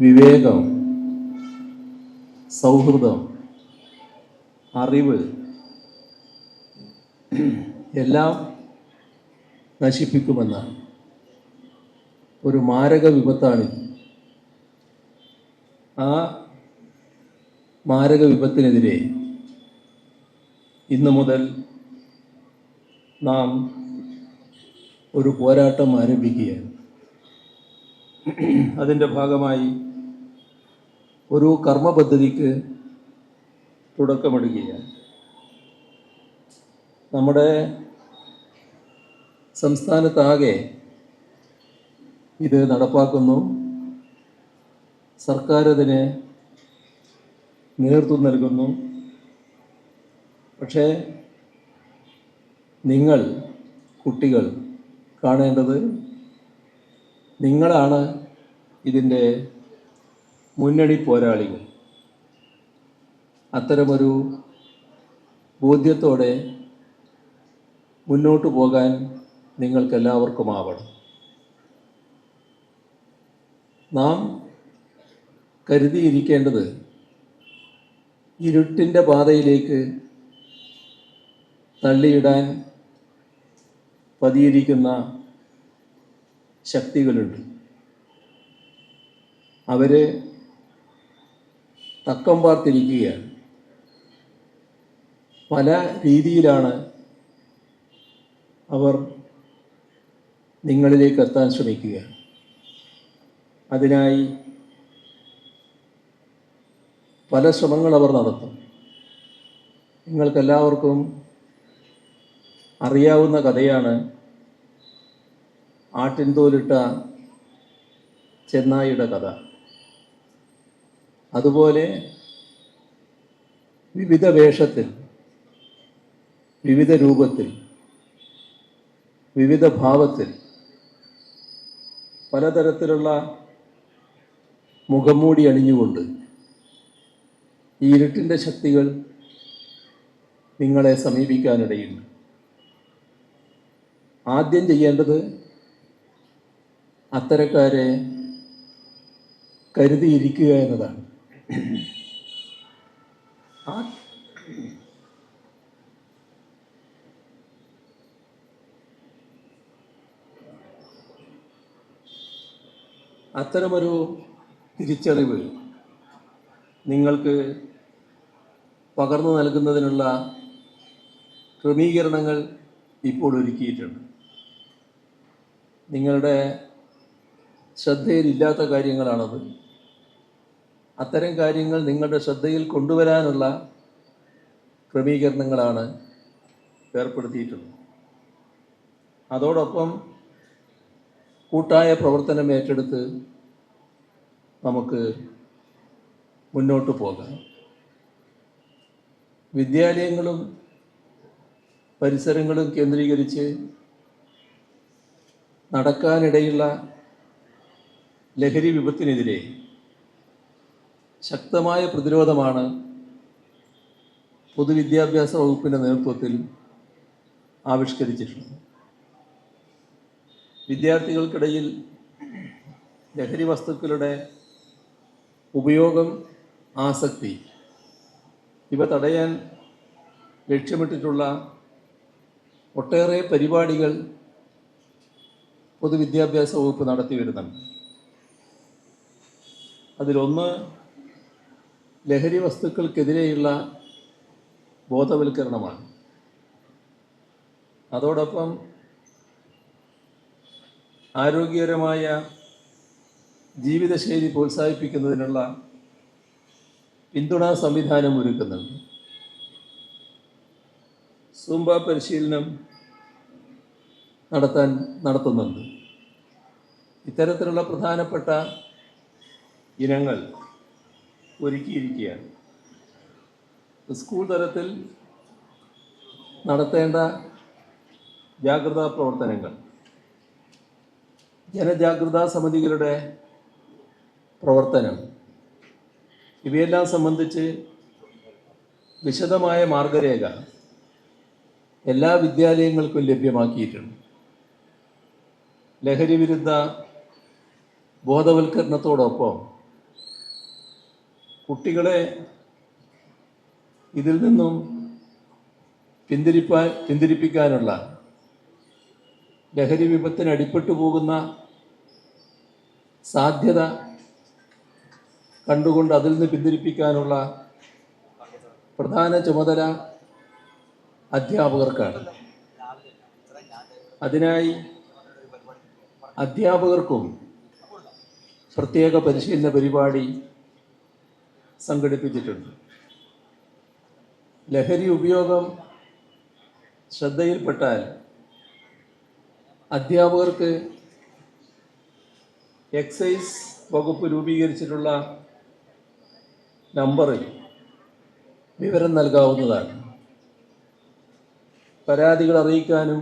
വിവേകം സൗഹൃദം അറിവ് എല്ലാം നശിപ്പിക്കുമെന്ന ഒരു മാരക വിപത്താണിത്. ആ മാരക വിപത്തിനെതിരെ ഇന്നു മുതൽ നാം ഒരു പോരാട്ടം ആരംഭിക്കുകയാണ്. അതിന്റെ ഭാഗമായി ഒരു കർമ്മ പദ്ധതിക്ക് തുടക്കമിടുകയാണ്. നമ്മുടെ സംസ്ഥാനത്താകെ ഇത് നടപ്പാക്കുന്നു. സർക്കാർ അതിന് നേതൃത്വം നൽകുന്നു. പക്ഷേ നിങ്ങൾ കുട്ടികൾ കാണേണ്ടത് നിങ്ങളാണ് ഇതിന്റെ മുന്നണി പോരാളികൾ. അത്തരമൊരു ബോധ്യത്തോടെ മുന്നോട്ട് പോകാൻ നിങ്ങൾക്കെല്ലാവർക്കുമാവണം. നാം കരുതിയിരിക്കേണ്ടത് ഇരുട്ടിന്റെ പാതയിലേക്ക് തള്ളിയിടാൻ പതിയിരിക്കുന്ന ശക്തികളുണ്ട്. അവർ തക്കം പാർത്തിരിക്കുകയാണ്. പല രീതിയിലാണ് അവർ നിങ്ങളിലേക്ക് എത്താൻ ശ്രമിക്കുക അതിനായി പല ശ്രമങ്ങൾ അവർ നടത്തും. നിങ്ങൾക്കെല്ലാവർക്കും അറിയാവുന്ന കഥയാണ് ആട്ടിൻതോലിട്ട ചെന്നായിയുടെ കഥ. അതുപോലെ വിവിധ വേഷത്തിൽ വിവിധ രൂപത്തിൽ വിവിധ ഭാവത്തിൽ പലതരത്തിലുള്ള മുഖംമൂടി അണിഞ്ഞുകൊണ്ട് ഈ ഇരുട്ടിന്റെ ശക്തികൾ നിങ്ങളെ സമീപിക്കാനിടയുണ്ട്. ആദ്യം ചെയ്യേണ്ടത് അത്തരക്കാരെ കരുതിയിരിക്കുക എന്നതാണ്. അത്തരമൊരു തിരിച്ചറിവ് നിങ്ങൾക്ക് പകർന്നു നൽകുന്നതിനുള്ള ക്രമീകരണങ്ങൾ ഇപ്പോൾ ഒരുക്കിയിട്ടുണ്ട്. നിങ്ങളുടെ ശ്രദ്ധയിലില്ലാത്ത കാര്യങ്ങളാണത്. അത്തരം കാര്യങ്ങൾ നിങ്ങളുടെ ശ്രദ്ധയിൽ കൊണ്ടുവരാനുള്ള ക്രമീകരണങ്ങളാണ് ഏർപ്പെടുത്തിയിട്ടുള്ളത്. അതോടൊപ്പം കൂട്ടായ പ്രവർത്തനം ഏറ്റെടുത്ത് നമുക്ക് മുന്നോട്ട് പോകാം. വിദ്യാലയങ്ങളും പരിസരങ്ങളും കേന്ദ്രീകരിച്ച് നടക്കാനിടയുള്ള ലഹരി വിപത്തിനെതിരെ ശക്തമായ പ്രതിരോധമാണ് പൊതുവിദ്യാഭ്യാസ വകുപ്പിന്റെ നേതൃത്വത്തിൽ ആവിഷ്കരിച്ചിട്ടുള്ളത്. വിദ്യാർത്ഥികൾക്കിടയിൽ ലഹരി വസ്തുക്കളുടെ ഉപയോഗം ആസക്തി ഇവ തടയാൻ ലക്ഷ്യമിട്ടിട്ടുള്ള ഒട്ടേറെ പരിപാടികൾ പൊതുവിദ്യാഭ്യാസ വകുപ്പ് നടത്തി വരുന്നുണ്ട് അതിലൊന്ന് ലഹരി വസ്തുക്കൾക്കെതിരെയുള്ള ബോധവൽക്കരണമാണ്. അതോടൊപ്പം ആരോഗ്യകരമായ ജീവിതശൈലി പ്രോത്സാഹിപ്പിക്കുന്നതിനുള്ള പിന്തുണാ സംവിധാനം ഒരുക്കുന്നുണ്ട്. സൂംബ പരിശീലനം നടത്താൻ നടത്തുന്നുണ്ട്. ഇത്തരത്തിലുള്ള പ്രധാനപ്പെട്ട ഇനങ്ങൾ ഒരുക്കിയിരിക്കുകയാണ്. സ്കൂൾ തലത്തിൽ നടത്തേണ്ട ജാഗ്രതാ പ്രവർത്തനങ്ങൾ. ജനജാഗ്രതാ സമിതികളുടെ പ്രവർത്തനം. ഇവയെല്ലാം സംബന്ധിച്ച് വിശദമായ മാർഗരേഖ എല്ലാ വിദ്യാലയങ്ങൾക്കും ലഭ്യമാക്കിയിട്ടുണ്ട്. ലഹരി വിരുദ്ധ ബോധവൽക്കരണത്തോടൊപ്പം കുട്ടികളെ ഇതിൽ നിന്നും പിന്തിരിപ്പാൻ പിന്തിരിപ്പിക്കാനുള്ള ലഹരി വിപത്തിന് അടിപ്പെട്ടു പോകുന്ന സാധ്യത കണ്ടുകൊണ്ട് അതിൽ നിന്ന് പിന്തിരിപ്പിക്കാനുള്ള പ്രധാന ചുമതല അധ്യാപകർക്കാണ്. അതിനായി അധ്യാപകർക്കും പ്രത്യേക പരിശീലന പരിപാടി സംഘടിപ്പിച്ചിട്ടുണ്ട്. ലഹരി ഉപയോഗം ശ്രദ്ധയിൽപ്പെട്ടാൽ അധ്യാപകർക്ക് എക്സൈസ് വകുപ്പ് രൂപീകരിച്ചിട്ടുള്ള നമ്പറിൽ വിവരം നൽകാവുന്നതാണ്. പരാതികൾ അറിയിക്കാനും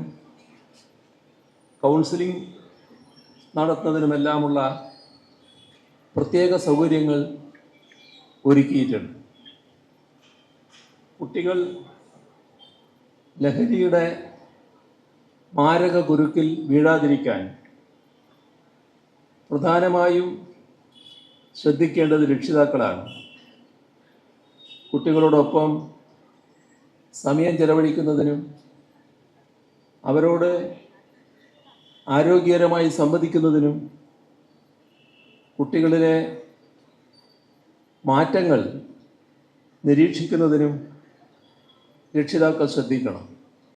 കൗൺസിലിംഗ് നടത്തുന്നതിനുമെല്ലാമുള്ള പ്രത്യേക സൗകര്യങ്ങൾ ഒരുക്കിയിട്ടുണ്ട്. കുട്ടികൾ ലഹരിയുടെ മാരക കുരുക്കിൽ വീഴാതിരിക്കാൻ പ്രധാനമായും ശ്രദ്ധിക്കേണ്ടത് രക്ഷിതാക്കളാണ്. കുട്ടികളോടൊപ്പം സമയം ചെലവഴിക്കുന്നതിനും അവരോട് ആരോഗ്യകരമായി സംവദിക്കുന്നതിനും കുട്ടികളിലെ മാറ്റങ്ങൾ നിരീക്ഷിക്കുന്നതിനും രക്ഷിതാക്കൾ ശ്രദ്ധിക്കണം.